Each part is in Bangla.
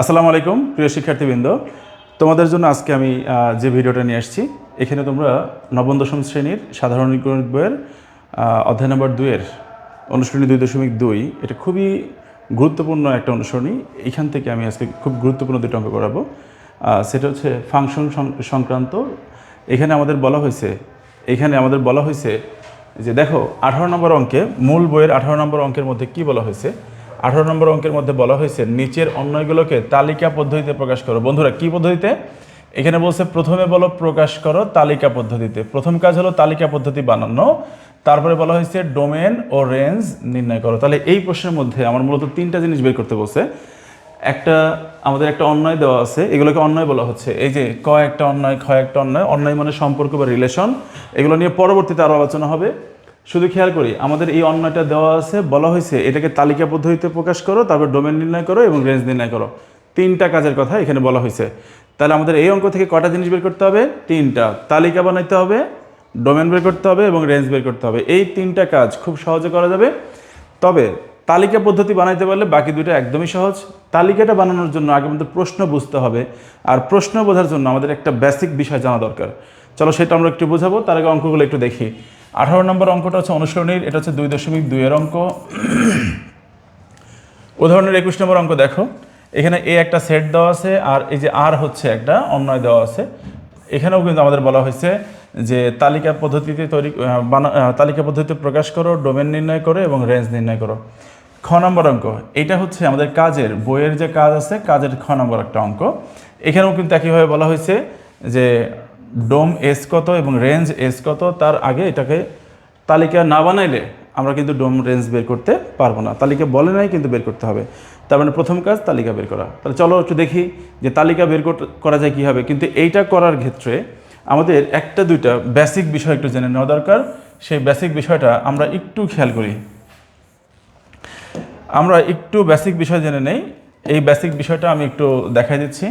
আসসালামু আলাইকুম, প্রিয় শিক্ষার্থীবৃন্দ। তোমাদের জন্য আজকে আমি যে ভিডিওটা নিয়ে আসছি, এখানে তোমরা নবম, দশম শ্রেণির সাধারণ ইকোনমিক বইয়ের অধ্যায় নম্বর দুইয়ের অনুশীলনী দুই দশমিক দুই, এটা খুবই গুরুত্বপূর্ণ একটা অনুসরণী এখান থেকে আমি আজকে খুব গুরুত্বপূর্ণ দুটো অঙ্ক করাবো। সেটা হচ্ছে ফাংশন সংক্রান্ত। এখানে আমাদের বলা হয়েছে, এখানে আমাদের বলা হয়েছে যে দেখো, আঠারো নম্বর অঙ্কে মূল বইয়ের আঠারো নম্বর অঙ্কের মধ্যে কি বলা হয়েছে? আঠারো নম্বর অঙ্কের মধ্যে বলা হয়েছে, নিচের অন্যগুলোকে তালিকা পদ্ধতিতে প্রকাশ করো। বন্ধুরা, কি পদ্ধতিতে? এখানে বলছে, প্রথমে বলো, প্রকাশ করো তালিকা পদ্ধতিতে। প্রথম কাজ হলো তালিকা পদ্ধতি বানানো। তারপরে বলা হয়েছে, ডোমেন ও রেঞ্জ নির্ণয় করো। তাহলে এই প্রশ্নের মধ্যে আমার মূলত তিনটা জিনিস বের করতে বলছে। একটা, আমাদের একটা অন্যায় দেওয়া আছে, এগুলোকে অন্যায় বলা হচ্ছে। এই যে, ক একটা অন্যায়, খ একটা অন্যায় অন্যায় মানে সম্পর্ক বা রিলেশন এগুলো নিয়ে পরবর্তীতে আরও আলোচনা হবে। শুধু খেয়াল করি, আমাদের এই অন্যায়টা দেওয়া আছে, বলা হয়েছে এটাকে তালিকা পদ্ধতিতে প্রকাশ করো, তারপর ডোমেন নির্ণয় করো এবং রেঞ্জ নির্ণয় করো। তিনটা কাজের কথা এখানে বলা হয়েছে। তাহলে আমাদের এই অঙ্ক থেকে কটা জিনিস বের করতে হবে? তিনটা। তালিকা বানাইতে হবে, ডোমেন বের করতে হবে এবং রেঞ্জ বের করতে হবে। এই তিনটা কাজ খুব সহজে করা যাবে। তবে তালিকা পদ্ধতি বানাইতে পারলে বাকি দুটো একদমই সহজ। তালিকাটা বানানোর জন্য আগে আমাদের প্রশ্ন বুঝতে হবে, আর প্রশ্ন বোঝার জন্য আমাদের একটা বেসিক বিষয় জানা দরকার। চলো সেটা আমরা একটু বোঝাবো, তার আগে অঙ্কগুলো একটু দেখি। আঠারো নম্বর অঙ্কটা হচ্ছে অনুসরণীর এটা হচ্ছে দুই দশমিক দুইয়ের অঙ্ক। উদাহরণের একুশ নম্বর অঙ্ক দেখো। এখানে এ একটা সেট দেওয়া আছে, আর এই যে আর হচ্ছে একটা অন্যয় দেওয়া আছে। এখানেও কিন্তু আমাদের বলা হয়েছে যে তালিকা পদ্ধতিতে তৈরি তালিকা পদ্ধতিতে প্রকাশ করো ডোমেন নির্ণয় করো এবং রেঞ্জ নির্ণয় করো। খ নম্বর অঙ্ক, এটা হচ্ছে আমাদের কাজের, বইয়ের যে কাজ আছে, কাজের খ নম্বর একটা অঙ্ক। এখানেও কিন্তু একইভাবে বলা হয়েছে যে ডোম এস কত এবং রেঞ্জ এস কত, তার আগে এটাকে তালিকা না বানাইলে আমরা কিন্তু ডোম রেঞ্জ বের করতে পারব না। তালিকা বলে নাই, কিন্তু বের করতে হবে। তার মানে প্রথম কাজ তালিকা বের করা। তাহলে চলো একটু দেখি যে তালিকা বের করা যায় কীভাবে। কিন্তু এইটা করার ক্ষেত্রে আমাদের একটা দুইটা বেসিক বিষয় একটু জেনে নেওয়া দরকার। সেই বেসিক বিষয়টা আমরা একটু খেয়াল করি। আমরা একটু বেসিক বিষয় জেনে নেই। এই বেসিক বিষয়টা আমি একটু দেখাই দিচ্ছি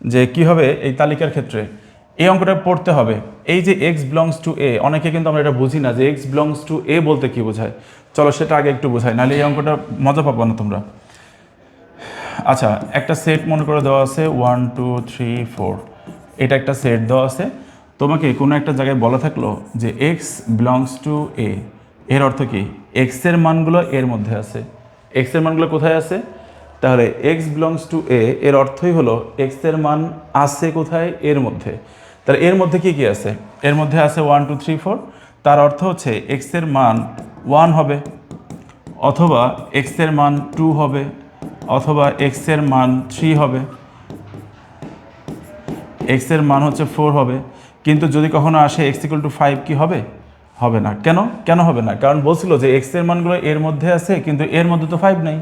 যে কীভাবে এই তালিকার ক্ষেত্রে এই অঙ্কটা পড়তে হবে। এই যে এক্স বিলংস টু এ অনেকে কিন্তু আমরা এটা বুঝি না যে এক্স বিলংস টু এ বলতে কি বোঝায়। চলো সেটা আগে একটু বোঝাই, নাহলে এই অঙ্কটা মজা পাবো না তোমরা। আচ্ছা একটা সেট মনে করে দেওয়া আছে ওয়ান টু থ্রি ফোর এটা একটা সেট দেওয়া আছে। তোমাকে কোনো একটা জায়গায় বলা থাকল যে এক্স বিলংস টু এ এর অর্থ কি? এক্সের মানগুলো এর মধ্যে আছে। এক্সের মানগুলো কোথায় আছে? তাহলে এক্স বিলংস টু এ এর অর্থই হলো এক্সের মান আছে কোথায়? এর মধ্যে। তাহলে এর মধ্যে কি কি আছে? এর মধ্যে আছে ওয়ান টু থ্রি ফোর তার অর্থ হচ্ছে এক্সের মান ওয়ান হবে, অথবা এক্সের মান টু হবে, অথবা এক্সের মান থ্রি হবে। এক্সের মান হচ্ছে ফোর হবে। কিন্তু যদি কখনো আসে এক্স ইকুয়াল টু ফাইভ কি হবে? হবে না। কেন? কেন হবে না? কারণ বলছিল যে এক্সের মানগুলো এর মধ্যে আছে, কিন্তু এর মধ্যে তো ফাইভ নেই।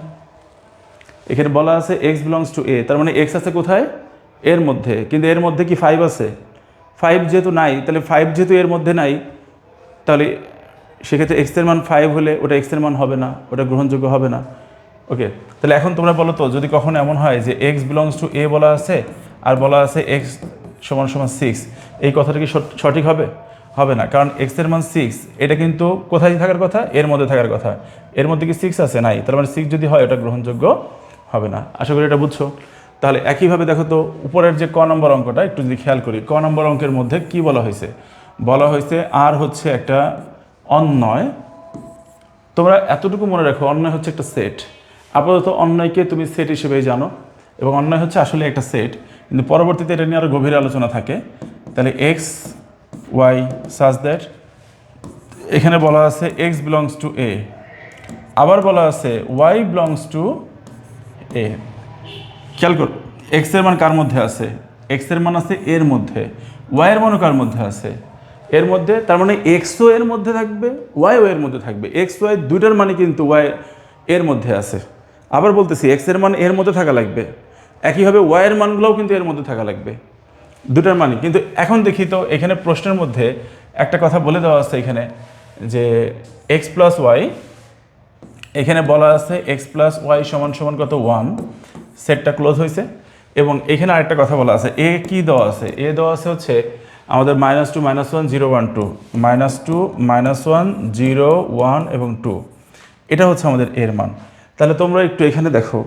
এখানে বলা আছে এক্স বিলংস টু এ তার মানে এক্স আছে কোথায়? এর মধ্যে। কিন্তু এর মধ্যে কি ফাইভ আছে? ফাইভ যেহেতু নাই, তাহলে ফাইভ যেহেতু এর মধ্যে নাই, তাহলে সেক্ষেত্রে এক্সের মান ফাইভ হলে ওটা এক্সের মান হবে না, ওটা গ্রহণযোগ্য হবে না। ওকে তাহলে এখন তোমরা বলো তো, যদি কখনো এমন হয় যে এক্স বিলংস টু এ বলা আছে, আর বলা আছে এক্স সমান সমান সিক্স এই কথাটা কি সঠ- সঠিক হবে? হবে না, কারণ এক্সের মান সিক্স এটা কিন্তু কোথায় থাকার কথা? এর মধ্যে থাকার কথা। এর মধ্যে কি সিক্স আছে? নাই। তার মানে সিক্স যদি হয়, ওটা গ্রহণযোগ্য হবে না। আশা করি এটা বুঝছ। তাহলে একইভাবে দেখো তো, উপরের যে ক নম্বর অঙ্কটা, একটু যদি খেয়াল করি, ক নম্বর অঙ্কের মধ্যে কি বলা হয়েছে? বলা হয়েছে আর হচ্ছে একটা অন্যয় তোমরা এতটুকু মনে রাখো অন্যায় হচ্ছে একটা সেট আপাতত অন্যায়কে তুমি সেট হিসেবেই জানো, এবং অন্যায় হচ্ছে আসলে একটা সেট কিন্তু পরবর্তীতে এটা নিয়ে আরও গভীর আলোচনা থাকে। তাহলে এক্স ওয়াই সাজ দ্যাট এখানে বলা আছে এক্স বিলংস টু এ আবার বলা আছে ওয়াই বিলংস টু এ, খেয়াল কর এক্সের মান কার মধ্যে আছে? এক্সের মান আছে এর মধ্যে ওয়াই এর মানও কার মধ্যে আছে? এর মধ্যে, তার মানে এক্সও এর মধ্যে থাকবে ওয়াইও এর মধ্যে থাকবে। এক্স ওয়াই দুইটার মানে কিন্তু ওয়াই এর মধ্যে আছে। আবার বলতেছি এক্সের মান এর মধ্যে থাকা লাগবে। একইভাবে ওয়াই এর মানগুলোও কিন্তু এর মধ্যে থাকা লাগবে। দুটার মানে কিন্তু এখন দেখি তো, এখানে প্রশ্নের মধ্যে একটা কথা বলে দেওয়া আছে এখানে, যে এক্স প্লাস ওয়াই এখানে বলা আছে এক্স প্লাস ওয়াই সমান সমান কত ওয়ান সেটটা ক্লোজ হয়েছে। এবং এখানে আরেকটা কথা বলা আছে, এ কি দেওয়া আছে? এ দেওয়া আছে হচ্ছে আমাদের minus two minus one zero one two minus two minus one zero one এবং টু এটা হচ্ছে আমাদের এর মান। তাহলে তোমরা একটু এখানে দেখো।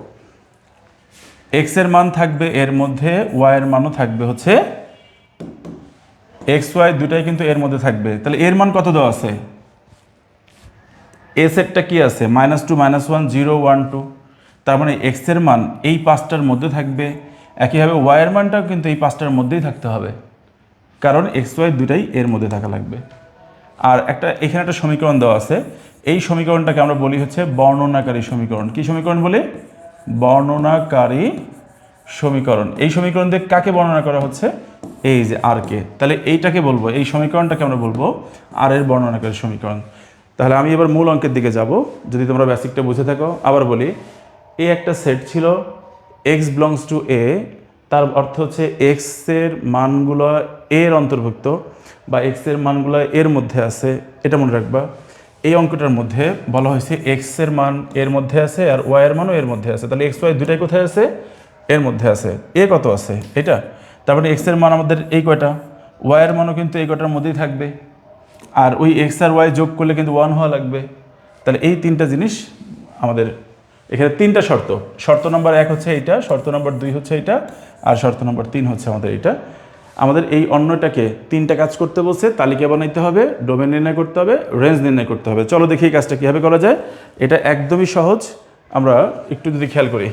এক্সের মান থাকবে এর মধ্যে ওয়াই এর মানও থাকবে হচ্ছে এক্স ওয়াই দুটাই কিন্তু এর মধ্যে থাকবে। তাহলে এর মান কত দেওয়া আছে? এ সেটটা কি আছে? Minus two minus one zero one two তার মানে এক্সের মান এই পাঁচটার মধ্যে থাকবে। একইভাবে ওয়াই এর মানটাও কিন্তু এই পাঁচটার মধ্যেই থাকতে হবে। কারণ এক্স ওয়াই দুটাই এর মধ্যে থাকা লাগবে। আর একটা, এখানে একটা সমীকরণ দেওয়া আছে। এই সমীকরণটাকে আমরা বলি হচ্ছে বর্ণনাকারী সমীকরণ। কি সমীকরণ বলি? বর্ণনাকারী সমীকরণ। এই সমীকরণ দিয়ে কাকে বর্ণনা করা হচ্ছে? এই যে আর কে তাহলে এইটাকে বলব। এই সমীকরণটাকে আমরা বলব আর এর বর্ণনাকারী সমীকরণ। তাহলে আমি এবার মূল অঙ্কের দিকে যাব। যদি তোমরা বেসিকটা বুঝে থাকো, আবার বলি, এ একটা সেট ছিল এক্স বিলংস টু এ তার অর্থ হচ্ছে এক্সের মানগুলো এর অন্তর্ভুক্ত বা এক্সের মানগুলো এর মধ্যে আছে, এটা মনে রাখবা। এই অঙ্কটার মধ্যে বলা হয়েছে এক্সের মান এর মধ্যে আছে আর ওয়াই এর মানও এর মধ্যে আছে। তাহলে এক্স ওয়াই দুটাই কোথায় আছে? এর মধ্যে আছে। এ কত আছে? এটা। তারপরে এক্সের মান আমাদের এই কয়টা? ওয়াই এর মানও কিন্তু এই কয়টার মধ্যেই থাকবে। আর ওই এক্স আর ওয়াই যোগ করলে কিন্তু ওয়ান হওয়া লাগবে। তাহলে এই তিনটা জিনিস আমাদের এখানে তিনটা শর্ত। শর্ত নম্বর এক হচ্ছে এইটা, শর্ত নম্বর দুই হচ্ছে এইটা, আর শর্ত নম্বর তিন হচ্ছে আমাদের এইটা। আমাদের এই অন্যটাকে তিনটা কাজ করতে বলছে, তালিকা বানাইতে হবে ডোমেন নির্ণয় করতে হবে রেঞ্জ নির্ণয় করতে হবে। চলো দেখি এই কাজটা কীভাবে করা যায়। এটা একদমই সহজ। আমরা একটু যদি খেয়াল করি।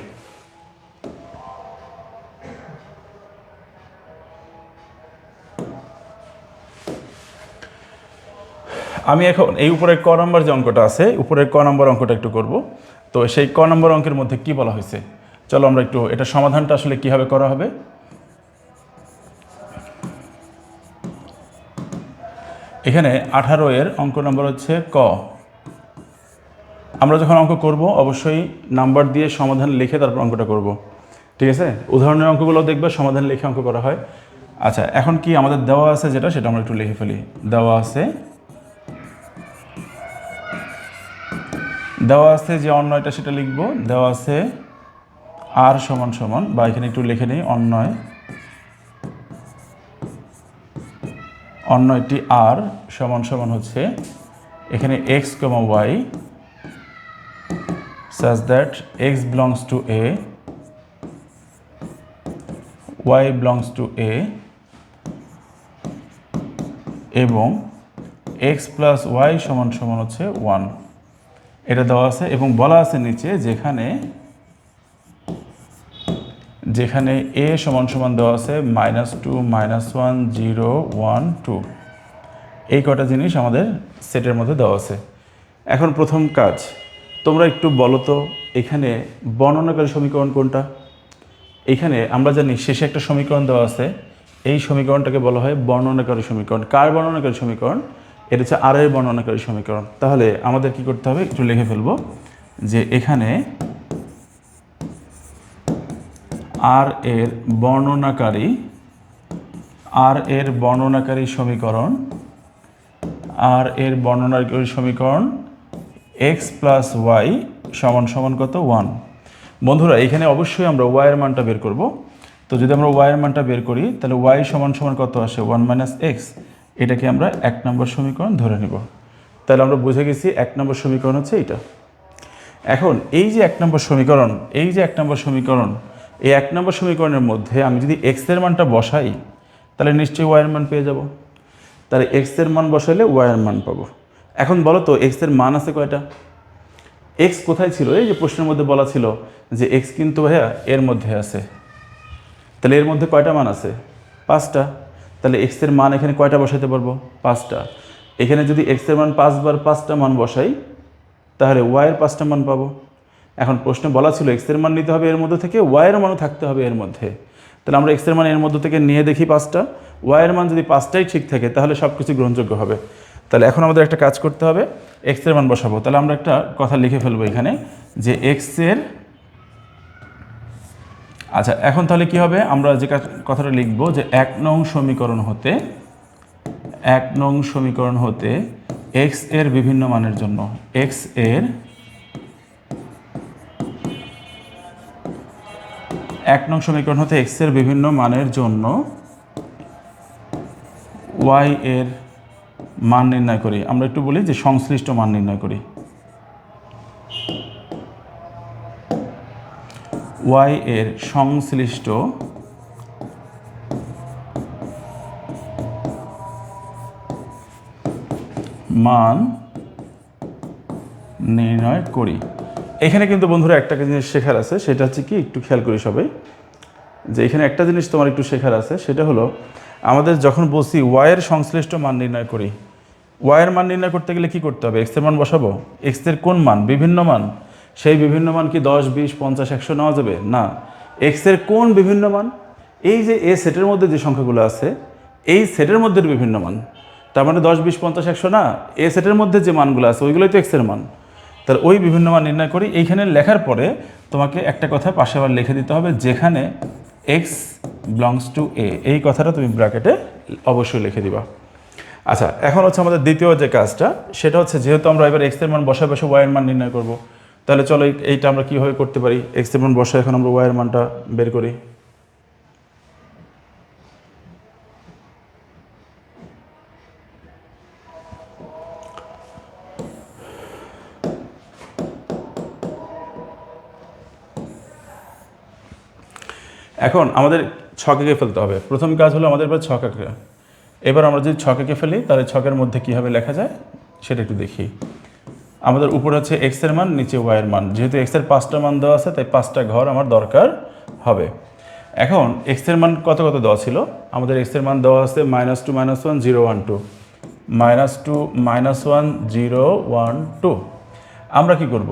আমি এখন এই উপরের ক নম্বর যে অঙ্কটা আছে, উপরের ক নম্বর অঙ্কটা একটু করব। তো সেই ক নম্বর অঙ্কের মধ্যে কি বলা হয়েছে? চলো আমরা একটু এটা সমাধানটা আসলে কীভাবে করা হবে? এখানে আঠারো এর অঙ্ক নম্বর হচ্ছে ক। আমরা যখন অঙ্ক করব, অবশ্যই নাম্বার দিয়ে সমাধান লিখে তারপর অঙ্কটা করব। ঠিক আছে? উদাহরণের অঙ্কগুলো দেখবে, সমাধান লিখে অঙ্ক করা হয়। আচ্ছা এখন কি আমাদের দেওয়া আছে যেটা, সেটা আমরা একটু লিখে ফেলি। দেওয়া আছে দেওয়া আছে যে অন্যয়টা সেটা লিখব। দেওয়া আছে আর সমান সমান, বা এখানে একটু লিখে নিই, অন্যয়। অন্যয়টি আর সমান সমান হচ্ছে এখানে x comma y such that x belongs to A y belongs to A এবং এক্স প্লাস ওয়াই সমান সমান হচ্ছে ওয়ান এটা দেওয়া আছে এবং বলা আছে নিচে যেখানে যেখানে এ সমান সমান দেওয়া আছে minus two minus one zero one two এই কটা জিনিস আমাদের সেটের মধ্যে দেওয়া আছে। এখন প্রথম কাজ, তোমরা একটু বলো তো, এখানে বর্ণনাকারী সমীকরণ কোনটা? এখানে আমরা জানি শেষে একটা সমীকরণ দেওয়া আছে। এই সমীকরণটাকে বলা হয় বর্ণনাকারী সমীকরণ। কার বর্ণনাকারী সমীকরণ? এটা হচ্ছে আর এর বর্ণনাকারী সমীকরণ। তাহলে আমাদের কি করতে হবে? একটু লিখে ফেলব যে এখানে আর এর বর্ণনাকারী, আর এর বর্ণনাকারী সমীকরণ, আর এর বর্ণনাকারী সমীকরণ এক্স প্লাস ওয়াই সমান সমান কত? ওয়ান বন্ধুরা, এখানে অবশ্যই আমরা ওয়াইয়ের মানটা বের করব। তো যদি আমরা ওয়াইয়ের মানটা বের করি, তাহলে ওয়াই সমান সমান কত আসে? ওয়ান মাইনাস এক্স এটাকে আমরা এক নম্বর সমীকরণ ধরে নিব। তাহলে আমরা বুঝে গেছি এক নম্বর সমীকরণ হচ্ছে এইটা। এখন এই যে এক নম্বর সমীকরণ, এই যে এক নম্বর সমীকরণ, এই এক নম্বর সমীকরণের মধ্যে আমি যদি এক্সের মানটা বসাই, তাহলে নিশ্চয়ই ওয়াইয়ের মান পেয়ে যাব। তাহলে এক্সের মান বসাইলে ওয়াইয়ের মান পাবো। এখন বলো তো এক্সের মান আছে কয়টা? এক্স কোথায় ছিল? এই যে প্রশ্নের মধ্যে বলা ছিল যে এক্স কিন্তু ভাইয়া এর মধ্যে আছে। তাহলে এর মধ্যে কয়টা মান আছে? পাঁচটা। তাহলে এক্সের মান এখানে কয়টা বসাইতে পারব? পাঁচটা। এখানে যদি এক্সের মান পাঁচবার পাঁচটা মান বসাই, তাহলে ওয়াইয়ের পাঁচটা মান পাবো। এখন প্রশ্নে বলা ছিল এক্সের মান নিতে হবে এর মধ্যে থেকে ওয়াইয়ের মানও থাকতে হবে এর মধ্যে। তাহলে আমরা এক্সের মান এর মধ্যে থেকে নিয়ে দেখি পাঁচটা। ওয়াইয়ের মান যদি পাঁচটাই ঠিক থাকে, তাহলে সব কিছু গ্রহণযোগ্য হবে। তাহলে এখন আমাদের একটা কাজ করতে হবে এক্সের মান বসাবো। তাহলে আমরা একটা কথা লিখে ফেলব এখানে, যে এক্সের আচ্ছা এখন তাহলে কি হবে? আমরা যে কথাটা লিখব যে এক নং সমীকরণ হতে, এক নং সমীকরণ হতে এক্সের বিভিন্ন মানের জন্য এক্সের এক নং সমীকরণ হতে এক্সের বিভিন্ন মানের জন্য ওয়াই এর মান নির্ণয় করি। আমরা একটু বলি যে সংশ্লিষ্ট মান নির্ণয় করি। ওয়াই এর সংশ্লিষ্ট মান নির্ণয় করি। এখানে কিন্তু বন্ধুরা একটা জিনিস শেখার আছে, সেটা হচ্ছে কি, একটু খেয়াল করি সবাই, যে এখানে একটা জিনিস তোমার একটু শেখার আছে, সেটা হলো আমাদের যখন বলছি ওয়াইয়ের সংশ্লিষ্ট মান নির্ণয় করি ওয়াইয়ের মান নির্ণয় করতে গেলে কি করতে হবে? এক্সের মান বসাবো? এক্সের কোন মান? বিভিন্ন মান। সেই বিভিন্ন মান কি দশ, বিশ, পঞ্চাশ, একশো নেওয়া যাবে? না। এক্সের কোন বিভিন্ন মান? এই যে এ সেটের মধ্যে যে সংখ্যাগুলো আছে, এই সেটের মধ্যে বিভিন্ন মান। তার মানে দশ, বিশ, পঞ্চাশ, একশো না। এ সেটের মধ্যে যে মানগুলো আছে, ওইগুলোই তো এক্সের মান। তাহলে ওই বিভিন্ন মান নির্ণয় করি। এইখানে লেখার পরে তোমাকে একটা কথা পাশে আবার লিখে দিতে হবে, যেখানে এক্স বিলংস টু এ এই কথাটা তুমি ব্র্যাকেটে অবশ্যই লিখে দিবা। আচ্ছা এখন হচ্ছে আমাদের দ্বিতীয় যে কাজটা, সেটা হচ্ছে যেহেতু আমরা এবার এক্সের মান বসে বসে ওয়াইয়ের মান নির্ণয় করব তাহলে চলো এইটা আমরা কীভাবে করতে পারি? এক্সের মান বসে এখন আমরা ওয়াইয়ের মানটা বের করি। এখন আমাদের ছকেকে ফেলতে হবে। প্রথম কাজ হলো আমাদের এবার ছকাকে এবার আমরা যদি ছকেকে ফেলি, তাহলে ছকের মধ্যে কীভাবে লেখা যায়, সেটা একটু দেখি। আমাদের উপরে হচ্ছে এক্সের মান, নিচে ওয়াইয়ের মান। যেহেতু এক্সের পাঁচটা মান দেওয়া আছে, তাই পাঁচটা ঘর আমার দরকার হবে। এখন এক্সের মান কত কত দেওয়া ছিল? আমাদের এক্সের মান দেওয়া আছে minus two minus one zero one two minus two minus one zero one two আমরা কি করব?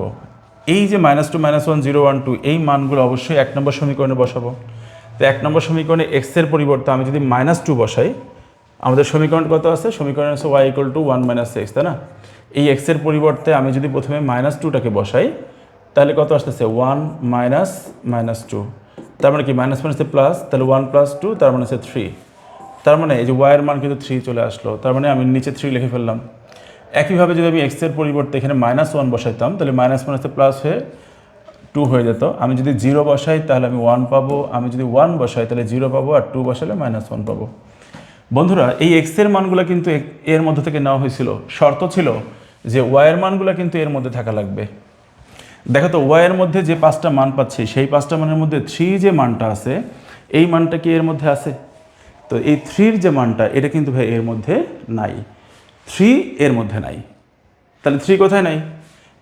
এই যে minus two minus one zero one two এই মানগুলো অবশ্যই এক নম্বর সমীকরণে বসাবো। তো এক নম্বর সমীকরণে এক্সের পরিবর্তে আমি যদি মাইনাস টু বসাই, আমাদের সমীকরণ কত আছে? সমীকরণ আছে y equal to one minus x তাই না? এই এক্সের পরিবর্তে আমি যদি প্রথমে মাইনাস টুটাকে বসাই, তাহলে কত আসতেছে? ওয়ান মাইনাস মাইনাস টু তার মানে কি? মাইনাস মাইনাসে প্লাস তাহলে ওয়ান প্লাস টু তার মানে হচ্ছে থ্রি তার মানে এই যে ওয়াইয়ের মান কিন্তু থ্রি চলে আসলো। তার মানে আমি নিচে থ্রি লিখে ফেললাম। একইভাবে যদি আমি এক্সের পরিবর্তে এখানে মাইনাস ওয়ান বসাইতাম, তাহলে মাইনাস মাইনাসে প্লাস হয়ে টু হয়ে যেত। আমি যদি জিরো বসাই, তাহলে আমি ওয়ান পাবো। আমি যদি ওয়ান বসাই, তাহলে জিরো পাবো আর টু বসালে মাইনাস ওয়ান পাবো। বন্ধুরা, এই এক্সের মানগুলো কিন্তু এর মধ্যে থেকে নেওয়া হয়েছিল। শর্ত ছিল যে ওয়াইয়ের মানগুলো কিন্তু এর মধ্যে থাকা লাগবে। দেখো তো, ওয়াইয়ের মধ্যে যে পাঁচটা মান পাচ্ছি, সেই পাঁচটা মানের মধ্যে থ্রি যে মানটা আছে, এই মানটা কি এর মধ্যে আছে? তো এই থ্রির যে মানটা, এটা কিন্তু ভাই এর মধ্যে নাই। থ্রি এর মধ্যে নাই। তাহলে থ্রি কোথায় নাই?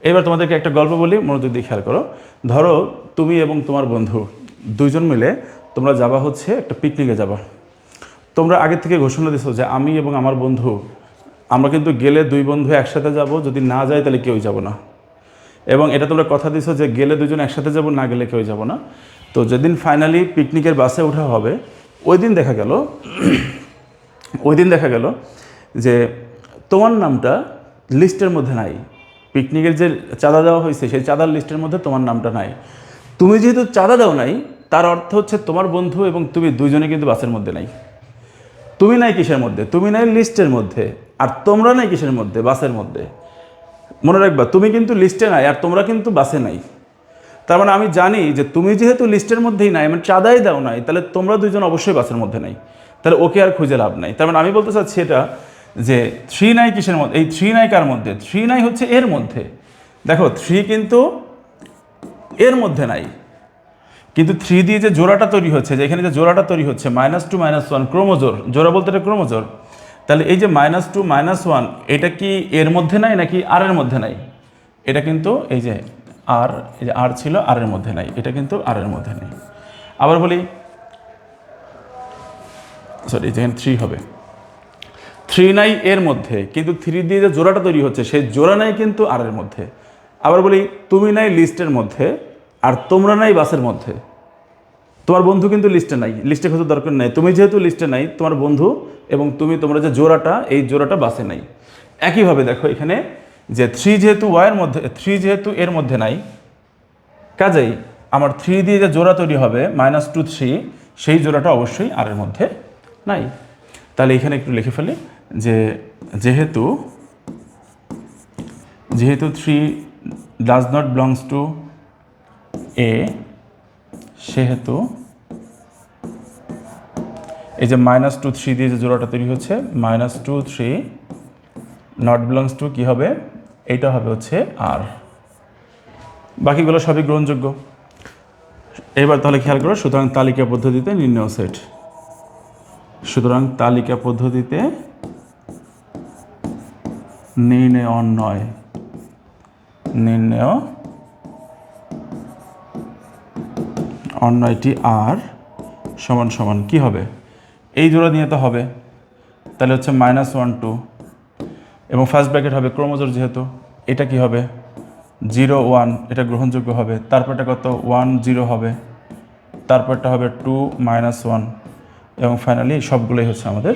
এবার তোমাদেরকে একটা গল্প বলি, মনোযোগ দিয়ে খেয়াল করো। ধরো, তুমি এবং তোমার বন্ধু দুইজন মিলে তোমরা যাবা হচ্ছে একটা পিকনিকে যাবা। তোমরা আগে থেকে ঘোষণা দিছো যে আমি এবং আমার বন্ধু আমরা কিন্তু গেলে দুই বন্ধু একসাথে যাব, যদি না যায় তাহলে কেউই যাব না। এবং এটা তোমরা কথা দিছো যে গেলে দুজন একসাথে যাব, না গেলে কেউ যাব না। তো যেদিন ফাইনালি পিকনিকের বাসে ওঠা হবে, ওই দিন দেখা গেল, ওই দিন দেখা গেল যে তোমার নামটা লিস্টের মধ্যে নাই। পিকনিকের যে চাঁদা দেওয়া হয়েছে, সেই চাঁদার লিস্টের মধ্যে তোমার নামটা নাই। তুমি যেহেতু চাঁদা দাও নাই, তার অর্থ হচ্ছে তোমার বন্ধু এবং তুমি দুইজনে কিন্তু বাসের মধ্যে নাই। তুমি নাই কিসের মধ্যে? তুমি নাই লিস্টের মধ্যে। আর তোমরা নাই কিসের মধ্যে? বাসের মধ্যে। মনে রাখবা, তুমি কিন্তু লিস্টে নাই, আর তোমরা কিন্তু বাসে নাই। তার মানে আমি জানি যে তুমি যেহেতু লিস্টের মধ্যেই নাই মানে চাঁদাই দাও নাই, তাহলে তোমরা দুজন অবশ্যই বাসের মধ্যে নাই। তাহলে ওকে আর খুঁজে লাভ নাই। তার মানে আমি বলতে চাচ্ছি এটা যে থ্রি নাই কিসের মধ্যে? এই থ্রি নাই কার মধ্যে? থ্রি নাই হচ্ছে এর মধ্যে। দেখো থ্রি কিন্তু এর মধ্যে নাই। কিন্তু থ্রি দিয়ে যে জোড়াটা তৈরি হচ্ছে, যে এখানে যে জোড়াটা তৈরি হচ্ছে মাইনাস টু মাইনাস ওয়ান ক্রোমোজোর জোড়া বলতে এটা ক্রোমোজোর তাহলে এই যে মাইনাস টু মাইনাস ওয়ান এটা কি এর মধ্যে নাই নাকি আর এর মধ্যে নাই? এটা কিন্তু এই যে আর এই যে আর ছিল আর এর মধ্যে নাই, এটা কিন্তু আর এর মধ্যে নেই। আবার বলি সরি যেখানে থ্রি হবে। থ্রি নাই এর মধ্যে, কিন্তু থ্রি দিয়ে যে জোড়াটা তৈরি হচ্ছে, সেই জোড়া নাই কিন্তু আর এর মধ্যে। আবার বলি, তুমি নাই লিস্টের মধ্যে, আর তোমরা নাই বাসের মধ্যে। তোমার বন্ধু কিন্তু লিস্টে নাই। লিস্টে খোঁজার দরকার নাই। তুমি যেহেতু লিস্টে নাই, তোমার বন্ধু এবং তুমি তোমরা যে জোড়াটা, এই জোড়াটা বাসে নাই। একইভাবে দেখো এখানে যে থ্রি যেহেতু ওয়াইয়ের মধ্যে থ্রি যেহেতু এর মধ্যে নাই, কাজেই আমার থ্রি দিয়ে যে জোড়া তৈরি হবে মাইনাস টু থ্রি সেই জোড়াটা অবশ্যই আর এর মধ্যে নাই। তাহলে এখানে একটু লিখে ফেলি যে যেহেতু যেহেতু three does not belongs to A সেহেতু এই যে মাইনাস টু থ্রি দিয়ে যে জোড়াটা তৈরি হচ্ছে minus two three not belongs to কী হবে? এইটা হবে হচ্ছে আর বাকিগুলো সবই গ্রহণযোগ্য। এবার তাহলে খেয়াল করো, সুতরাং তালিকা পদ্ধতিতে নির্ণয় সেট সুতরাং তালিকা পদ্ধতিতে নির্ণয় অন্যয় নির্ণয় অন্যয়টি আর সমান সমান কি হবে? এই জোড়া নিয়ে তো হবে। তাহলে হচ্ছে মাইনাস ওয়ান টু এবং ফার্স্ট ব্র্যাকেট হবে ক্রোমোজোর যেহেতু, এটা কি হবে? জিরো ওয়ান এটা গ্রহণযোগ্য হবে। তারপরটা কত? ওয়ান জিরো হবে। তারপরটা হবে টু মাইনাস ওয়ান এবং ফাইনালি সবগুলোই হচ্ছে আমাদের,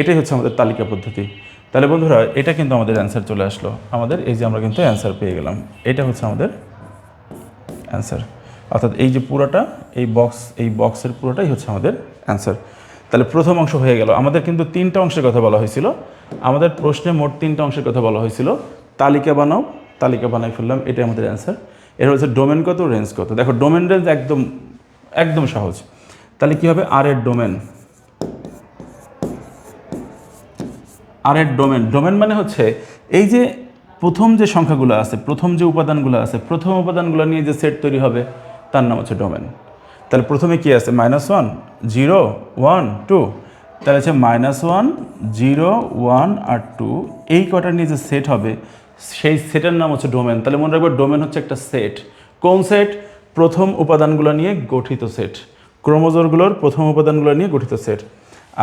এটাই হচ্ছে আমাদের তালিকা পদ্ধতি। তাহলে বন্ধুরা, এটা কিন্তু আমাদের অ্যান্সার চলে আসলো। আমাদের এই যে আমরা কিন্তু অ্যান্সার পেয়ে গেলাম। এটা হচ্ছে আমাদের অ্যান্সার অর্থাৎ এই যে পুরোটা, এই বক্স এই বক্সের পুরোটাই হচ্ছে আমাদের অ্যান্সার তাহলে প্রথম অংশ হয়ে গেল। আমাদের কিন্তু তিনটা অংশের কথা বলা হয়েছিল। আমাদের প্রশ্নে মোট তিনটা অংশের কথা বলা হয়েছিল। তালিকা বানাও, তালিকা বানাই ফেললাম, এটাই আমাদের অ্যান্সার এর হচ্ছে ডোমেন কত রেঞ্জ কত। দেখো ডোমেন রেঞ্জ একদম একদম সহজ। তাহলে কী হবে? আর এর ডোমেন আর এর ডোমেন ডোমেন মানে হচ্ছে এই যে প্রথম যে সংখ্যাগুলো আছে, প্রথম যে উপাদানগুলো আছে, প্রথম উপাদানগুলো নিয়ে যে সেট তৈরি হবে, তার নাম হচ্ছে ডোমেন তাহলে প্রথমে কি আছে? Minus one zero one two তাহলে হচ্ছে মাইনাস ওয়ান জিরো ওয়ান আর টু এই কটা নিয়ে যে সেট হবে, সেই সেটের নাম হচ্ছে ডোমেন তাহলে মনে রাখবে ডোমেন হচ্ছে একটা সেট কোন সেট প্রথম উপাদানগুলো নিয়ে গঠিত সেট ক্রোমোজোরগুলোর প্রথম উপাদানগুলো নিয়ে গঠিত সেট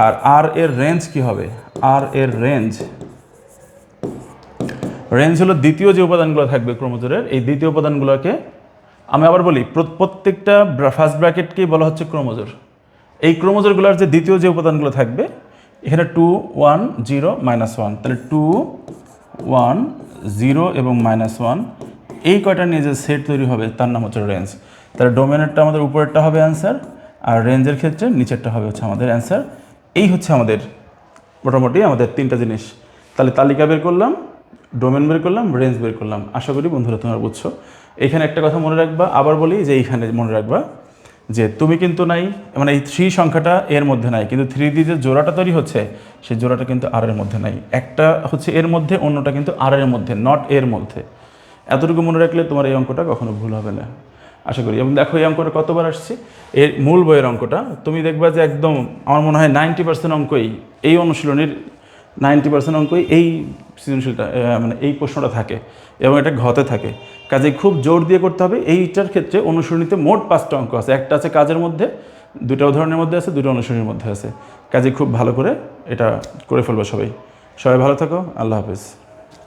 আর আর এর রেঞ্জ কি হবে? আর এর রেঞ্জ রেঞ্জ হলো দ্বিতীয় যে উপাদানগুলো থাকবে ক্রোমোজোরের এই দ্বিতীয় উপাদানগুলোকে আমি আবার বলি প্রত্যেকটা ফার্স্ট ব্র্যাকেটকেই বলা হচ্ছে ক্রোমোজোর। এই ক্রোমোজোরগুলোর যে দ্বিতীয় যে উপাদানগুলো থাকবে, এখানে two one zero minus one তাহলে টু ওয়ান জিরো এবং মাইনাস ওয়ান এই কয়টা নিয়ে যে সেট তৈরি হবে, তার নাম হচ্ছে রেঞ্জ তাহলে ডোমেনেরটা আমাদের উপরেরটা হবে অ্যান্সার আর রেঞ্জের ক্ষেত্রে নিচেরটা হবে হচ্ছে আমাদের অ্যান্সার এই হচ্ছে আমাদের, মোটামুটি আমাদের তিনটা জিনিস। তাহলে তালিকা বের করলাম ডোমেন বের করলাম রেঞ্জ বের করলাম। আশা করি বন্ধুরা তোমরা বুঝছ। এখানে একটা কথা মনে রাখবা, আবার বলি যে এইখানে মনে রাখবা যে তুমি কিন্তু নাই মানে এই থ্রি সংখ্যাটা এর মধ্যে নাই, কিন্তু থ্রি দিয়ে যে জোড়াটা তৈরি হচ্ছে, সেই জোড়াটা কিন্তু আর এর মধ্যে নাই। একটা হচ্ছে এর মধ্যে, অন্যটা কিন্তু আর এর মধ্যে নট এর মধ্যে। এতটুকু মনে রাখলে তোমার এই অঙ্কটা কখনো ভুল হবে না। আশা করি। এবং দেখো, এই অঙ্কটা কতবার আসছে? এর মূল বইয়ের অঙ্কটা। তুমি দেখবা যে একদম আমার মনে হয় নাইনটি পার্সেন্ট অঙ্কই এই অনুশীলনীর নাইনটি পার্সেন্ট অঙ্কই এই সৃজনশীলটা মানে এই প্রশ্নটা থাকে এবং এটা ঘতে থাকে। কাজে খুব জোর দিয়ে করতে হবে। এইটার ক্ষেত্রে অনুসরণীতে মোট পাঁচটা অঙ্ক আছে। একটা আছে কাজের মধ্যে, দুটা উদাহরণের মধ্যে আছে, দুটো অনুসরণের মধ্যে আছে। কাজে খুব ভালো করে এটা করে ফেলব সবাই। সবাই ভালো থাকো, আল্লাহ হাফেজ।